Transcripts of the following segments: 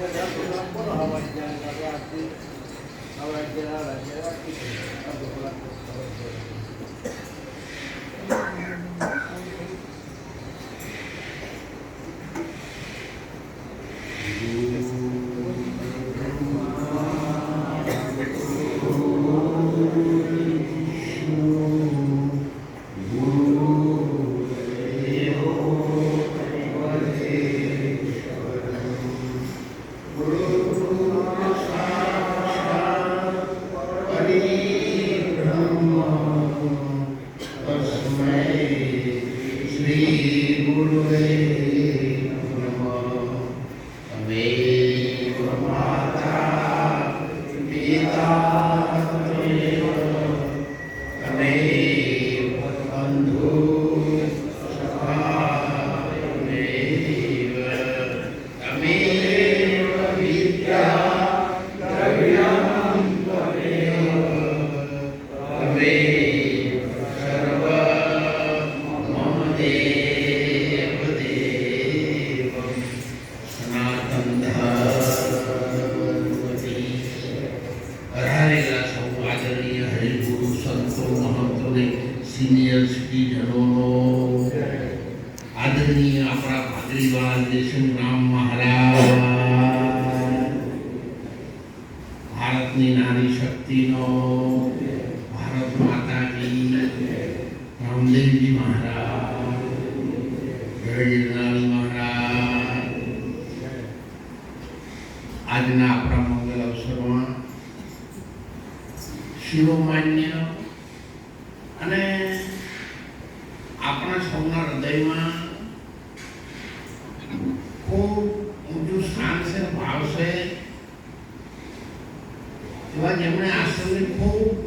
হাওয়াই যায় হাওয়াই যায় વધારેલા ભાદરીવાલ મહારાજ. ભારતની નારી શક્તિનો ભારત માતાજી રામદેવજી મહારાજ. જય મહારાજ. આજના આપણા મંગલ અવસરમાં શિરોમાન્ય અને આપણા સૌના હૃદયમાં ખૂબ ઊંચું સ્થાન છે ભાવ છે. એવા જેમણે આશ્રમની ખૂબ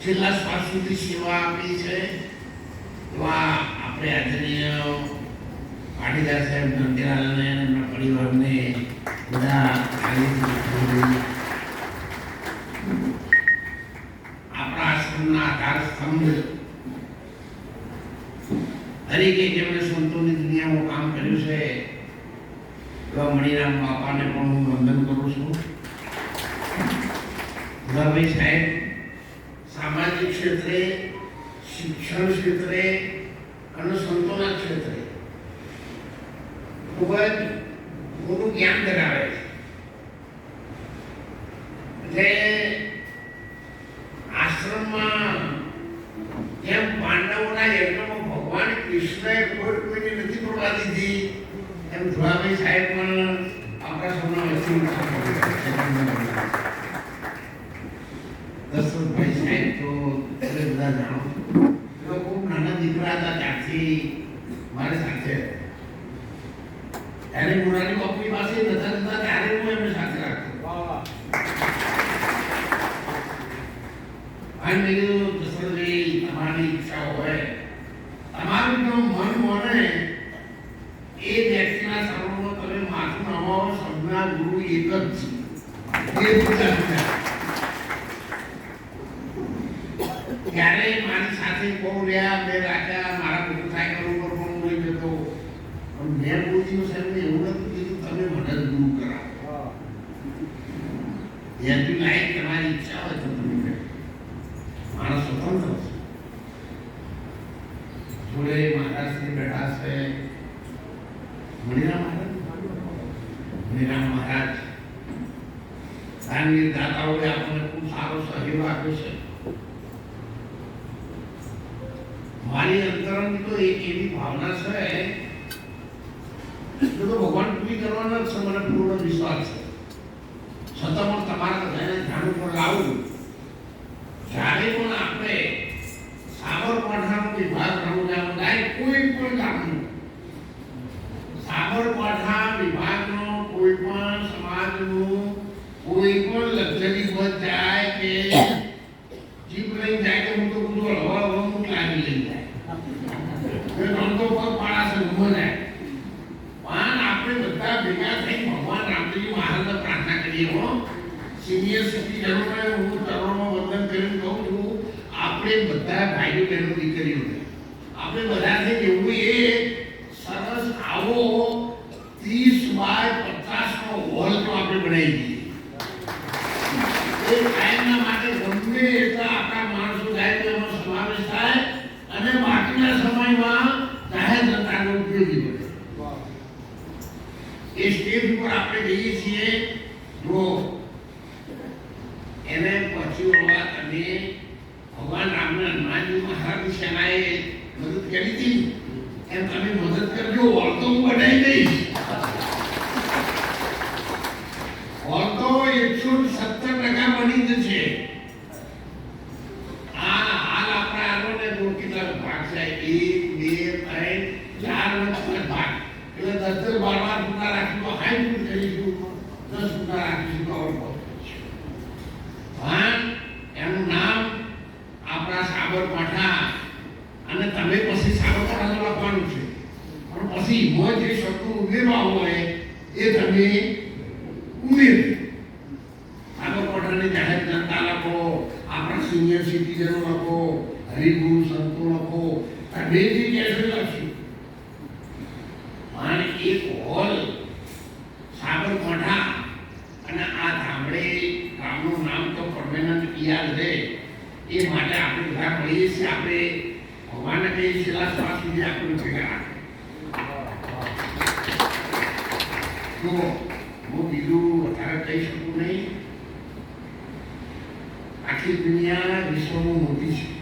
છેલ્લા શ્વાસ સુધી સેવા આપી છે, એવા આપણે આદરણીય પાટીદાર સાહેબ નંદીલાલને એમના પરિવારને બધા આપણા આશ્રમના આધાર સ્તંભ તરીકે જેમણે સંતોની દુનિયામાં કામ કર્યું છે એવા મણિરામ બાપાને પણ હું વંદન કરું છું. ભુરાભાઈ સાહેબ, સામાજિક ક્ષેત્રે, શિક્ષણ ક્ષેત્રે, અને સંતોના ક્ષેત્રે ખૂબ જ મોટું જ્ઞાન ધરાવે છે. એટલે આશ્રમમાં જેમ પાંડવોના યજ્ઞમાં ભગવાન કૃષ્ણએ કોઈ કોઈને નથી પડવા દીધી એમ ધુળાભાઈ સાહેબ પણ આપણા સૌના વચ્ચે દશરથભાઈ સાહેબ તો તમે બધા જાણો છો. એ લોકો ખૂબ નાના દીકરા હતા ત્યારથી મારી સાથે ત્યારે મોરારી બાપુની પાસે નતા જતા ત્યારે હું એમને સાથે રાખતો અને મેં કીધું દશરથભાઈ તમારી ઈચ્છા હોય તમારું જો મન મને એ વ્યક્તિના ચરણોમાં તમે માથું નમાવો સબના ગુરુ એક જ છે એ પૂજા પૂજા ત્યારે મારી સાથે બહુ રહ્યા મેં રાખ્યા મારા મોટરસાયકલ ઉપર પણ હું લઈ જતો પણ મેં કોઈ દિવસ એમને એવું નથી કીધું તમે મને જ ગુરુ કરાવો જેથી લાયક તમારી ઈચ્છા હોય તો તમે કરો. માણસ સ્વતંત્ર છે જોડે મહારાજશ્રી બેઠા છે મણિરામ મહારાજ મણિરામ મહારાજ. ધાર્મિક દાદાઓએ આપણને ખૂબ સારો સહયોગ આપ્યો છે. મારી અંતરની તો એક એવી ભાવના છે તો ભગવાન પૂરી કરવાના છે, મને પૂર્ણ વિશ્વાસ છે. છતાં પણ તમારા બધાને ધ્યાન ઉપર લાવું. જ્યારે પણ આપણે સાબરકાંઠાનો વિભાગ રમજાનો જાય કોઈ પણ ગામનું સાબરકાંઠા વિભાગનો કોઈ પણ સમાજનું કોઈ પણ લક્ઝરી બસ જાય કે જીપ લઈને જાય કે હું તો બધું હળવા હળવા હું લાગી લઈને જાય. રમતો પગ પાડા છે જાય. પણ આપણે બધા ભેગા થઈ ભગવાન રામજી મહારાજને પ્રાર્થના કરીએ હો. સિનિયર સિટીઝનોને હું ચરણોમાં વંદન કરીને કહું છું, આપણે બધા ભાઈઓ બહેનો દીકરીઓને, આપણે બધાથી એવું એ એ સ્ટેજ ઉપર આપણે જઈએ છીએ જો એને પછી વળવા તમે ભગવાન રામને હનુમાનજીમાં હર સેનાએ મદદ કરી હતી. એમ તમે મદદ કરજો વળતો હું બનાવી દઈશ વળતો એકસો સત્તર ટકા બની જશે. આ હાલ આપણા આનો ને કેટલા ભાગ છે એક ભાન એનું નામ આપણા સાબરકાંઠા અને તમે પછી સાબરકાંઠા લખવાનું છે પણ પછી શબ્દો ઉમેરવા હોય એ તમે ઉમેરો સાબરકાંઠાની જાહેર જનતા લખો આપણા સિનિયર સિટીઝનો લખો હરિગુરુ સંતો લખો તમે જે કહેશો લખશું પણ એક હોલ સાબરકાંઠા અને આ ધામડે ગામનું નામ તો પરમેનન્ટ યાદ રહે એ માટે આપણે બધા મળીએ છીએ. આપણે ભગવાનને કહીએ છીએ છેલ્લા શ્વાસ સુધી આપણે ભેગા તો હું બીજું વધારે કહી શકું નહીં. આખી દુનિયા વિશ્વમાં મોટી છે.